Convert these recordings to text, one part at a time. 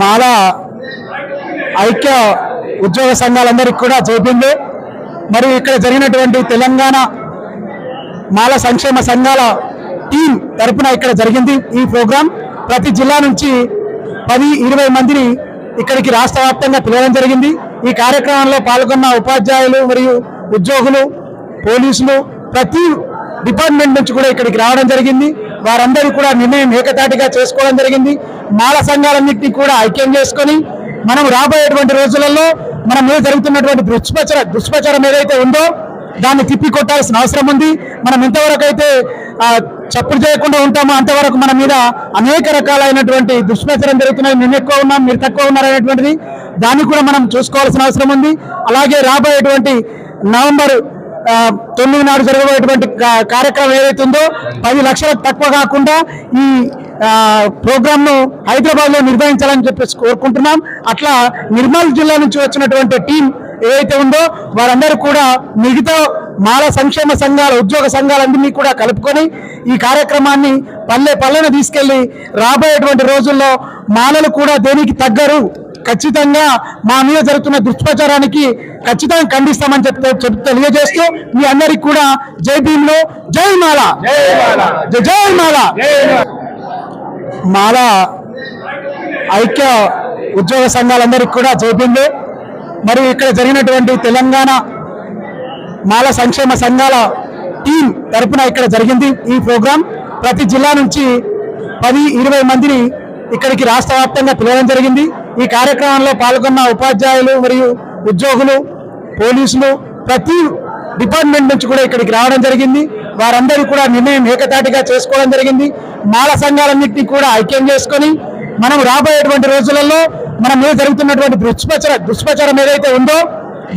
మాల ఐక్య ఉద్యోగ సంఘాలందరికీ కూడా చూపింది మరి ఇక్కడ జరిగినటువంటి తెలంగాణ మాల సంక్షేమ సంఘాల టీం తరపున ఇక్కడ జరిగింది ఈ ప్రోగ్రాం. ప్రతి జిల్లా నుంచి పది ఇరవై మందిని ఇక్కడికి రాష్ట్ర వ్యాప్తంగా పిలవడం జరిగింది. ఈ కార్యక్రమంలో పాల్గొన్న ఉపాధ్యాయులు మరియు ఉద్యోగులు పోలీసులు ప్రతి డిపార్ట్మెంట్ నుంచి కూడా ఇక్కడికి రావడం జరిగింది. వారందరూ కూడా నిర్ణయం ఏకతాటిగా చేసుకోవడం జరిగింది. మాల సంఘాలన్నింటినీ కూడా ఐక్యం చేసుకొని మనం రాబోయేటువంటి రోజులలో మన మీద జరుగుతున్నటువంటి దుష్ప్రచార దుష్ప్రచారం ఏదైతే ఉందో దాన్ని తిప్పి కొట్టాల్సిన అవసరం ఉంది. మనం ఎంతవరకు అయితే చప్పుడు చేయకుండా ఉంటామో అంతవరకు మన మీద అనేక రకాలైనటువంటి దుష్ప్రచారం జరుగుతున్నాయి. మేము ఎక్కువ ఉన్నాం మీరు తక్కువ ఉన్నారనేటువంటిది దాన్ని కూడా మనం చూసుకోవాల్సిన అవసరం ఉంది. అలాగే రాబోయేటువంటి నవంబర్ తొమ్మిది నాడు జరగబోయేటువంటి కార్యక్రమం ఏదైతే ఉందో పది లక్షలకు తక్కువ కాకుండా ఈ ప్రోగ్రామ్ను హైదరాబాద్లో నిర్వహించాలని చెప్పేసి కోరుకుంటున్నాం. అట్లా నిర్మల్ జిల్లా నుంచి వచ్చినటువంటి టీం ఏదైతే ఉందో వారందరూ కూడా మిగతా మాల సంక్షేమ సంఘాల ఉద్యోగ సంఘాలన్నీ కూడా కలుపుకొని ఈ కార్యక్రమాన్ని పల్లె పల్లెను తీసుకెళ్ళి రాబోయేటువంటి రోజుల్లో మాలలు కూడా దేనికి తగ్గరు. ఖచ్చితంగా మా మీద జరుగుతున్న దుష్ప్రచారానికి ఖచ్చితంగా ఖండిస్తామని చెప్తే చెప్ తెలియజేస్తూ మీ అందరికి కూడా జై భీమ్లో జై మాల. జై మాల. మాల. ఐక్య ఉద్యోగ సంఘాలందరికీ కూడా చెప్పింది మరి ఇక్కడ జరిగినటువంటి తెలంగాణ మాల సంక్షేమ సంఘాల టీం తరపున ఇక్కడ జరిగింది ఈ ప్రోగ్రాం. ప్రతి జిల్లా నుంచి పది ఇరవై మందిని ఇక్కడికి రాష్ట్ర వ్యాప్తంగా పిలవడం జరిగింది. ఈ కార్యక్రమంలో పాల్గొన్న ఉపాధ్యాయులు మరియు ఉద్యోగులు పోలీసులు ప్రతి డిపార్ట్మెంట్ నుంచి కూడా ఇక్కడికి రావడం జరిగింది. వారందరూ కూడా నిర్ణయం ఏకతాటిగా చేసుకోవడం జరిగింది. మాల సంఘాలన్నింటినీ కూడా ఐక్యం చేసుకొని మనం రాబోయేటువంటి రోజులలో మన మీద జరుగుతున్నటువంటి దుష్ప్రచార దుష్ప్రచారం ఏదైతే ఉందో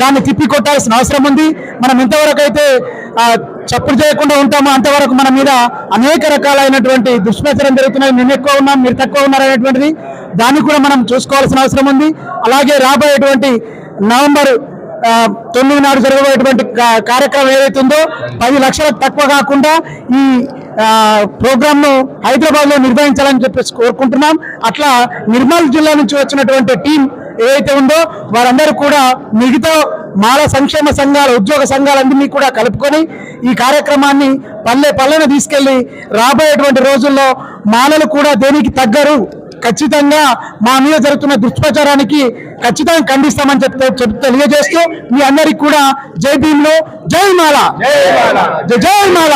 దాన్ని తిప్పి కొట్టాల్సిన అవసరం ఉంది. మనం ఇంతవరకు అయితే చప్పుడు చేయకుండా ఉంటామో అంతవరకు మన మీద అనేక రకాలైనటువంటి దుష్ప్రచారం జరుగుతున్నాయి. మేము ఎక్కువ ఉన్నాం మీరు తక్కువ ఉన్నారు అనేటువంటిది దాన్ని కూడా మనం చూసుకోవాల్సిన అవసరం ఉంది. అలాగే రాబోయేటువంటి నవంబర్ తొమ్మిది నాడు జరగబోయేటువంటి కార్యక్రమం ఏదైతే ఉందో పది లక్షలకు తక్కువ కాకుండా ఈ ప్రోగ్రామ్ను హైదరాబాద్లో నిర్వహించాలని చెప్పేసి కోరుకుంటున్నాం. అట్లా నిర్మల్ జిల్లా నుంచి వచ్చినటువంటి టీం ఏదైతే ఉందో వారందరూ కూడా మిగతా మాల సంక్షేమ సంఘాల ఉద్యోగ సంఘాలన్నింటినీ కూడా కలుపుకొని ఈ కార్యక్రమాన్ని పల్లె పల్లెన తీసుకెళ్ళి రాబోయేటువంటి రోజుల్లో మాలలు కూడా దేనికి తగ్గరు. ఖచ్చితంగా మా మీద జరుగుతున్న దుష్ప్రచారానికి ఖచ్చితంగా ఖండిస్తామని చెప్తే చెప్ తెలియజేస్తూ మీ అందరికి కూడా జై భీమ్లో జై మాల. జై జై మాల.